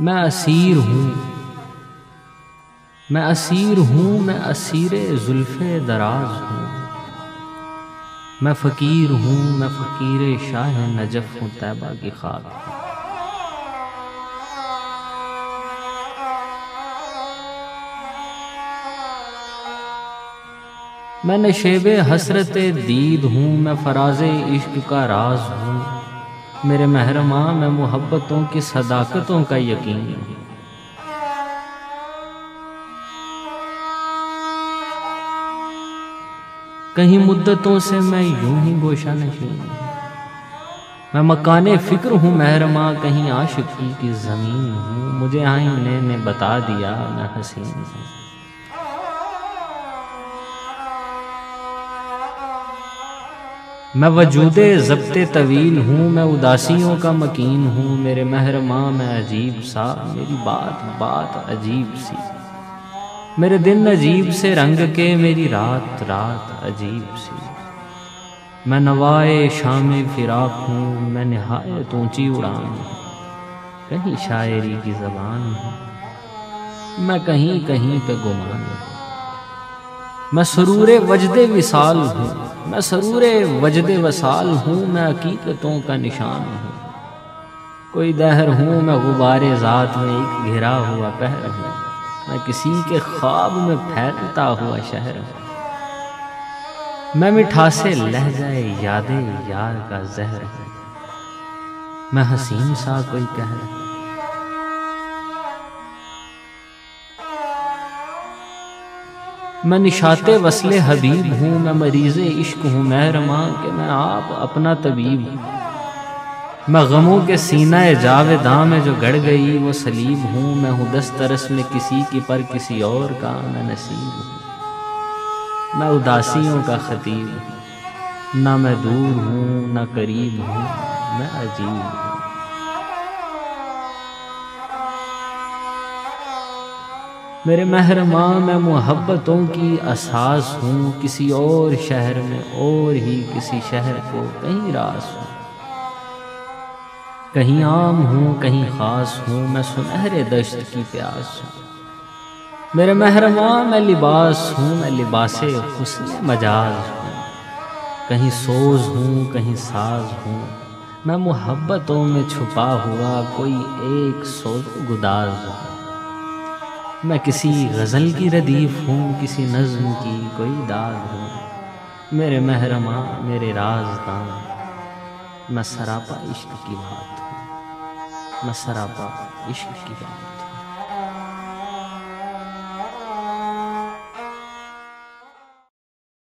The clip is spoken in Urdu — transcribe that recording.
میں اسیر ہوں۔ میں اسیر ہوں، میں اسیر زلف دراز ہوں۔ میں فقیر ہوں، میں فقیر شاہ نجف ہوں، طیبہ کی خاک۔ ہوں میں نشیب حسرت دید ہوں، میں فراز عشق کا راز ہوں۔ میرے محرماں، میں محبتوں کی صداقتوں کا یقین ہوں۔ کہیں مدتوں سے میں یوں ہی گوشہ نشین میں مکان فکر ہوں محرماں، کہیں عاشقی کی زمین ہوں۔ مجھے آئینے نے بتا دیا، میں حسین ہوں۔ میں وجود ضبط طویل ہوں میں اداسیوں کا مکین ہوں میرے مہرماں میں عجیب سا میری بات بات عجیب سی۔ میرے دن عجیب سے رنگ کے میری رات رات عجیب سی۔ میں نوائے شام فراق ہوں میں نہایت اونچی اڑان ہوں۔ کہیں شاعری کی زبان ہوں۔ میں کہیں کہیں پہ گمان ہوں۔ میں سرور وجد وصال ہوں۔ میں سرور وجد وصال ہوں، میں عقیقتوں کا نشان ہوں۔ کوئی دہر ہوں، میں غبار ذات میں ایک گھرا ہوا پہر ہوں۔ میں کسی کے خواب میں پھیلتا ہوا شہر ہوں۔ میں مٹھا سے لہ جائے یادیں یار کا زہر ہوں۔ میں حسین سا کوئی کہہ رہا میں نشات وصل حبیب ہوں، میں مریض عشق ہوں محرماں کہ میں آپ اپنا طبیب ہوں۔ میں غموں کے سینہ جاویداں میں جو گڑ گئی، وہ سلیب ہوں۔ میں ہوں دس ترس میں کسی کی پر کسی اور کا میں نصیب ہوں۔ میں اداسیوں کا خطیب ہوں۔ نہ میں دور ہوں، نہ قریب ہوں، میں عجیب ہوں۔ میرے محرماں میں محبتوں کی اساس ہوں، کسی اور شہر میں اور ہی کسی شہر کو کہیں راس ہوں۔ کہیں عام ہوں، کہیں خاص ہوں، میں سنہرے دشت کی پیاس ہوں۔ میرے محرماں میں لباس ہوں، میں لباس حسن مجاز ہوں۔ کہیں سوز ہوں، کہیں ساز ہوں۔ میں محبتوں میں چھپا ہوا، کوئی ایک سوز گداز ہوں۔ میں کسی غزل کی ردیف ہوں، کسی نظم کی کوئی داغ ہوں۔ میرے محرماں میرے راز دان میں سراپا عشق کی بات ہوں۔ میں سراپا عشق کی بات ہوں۔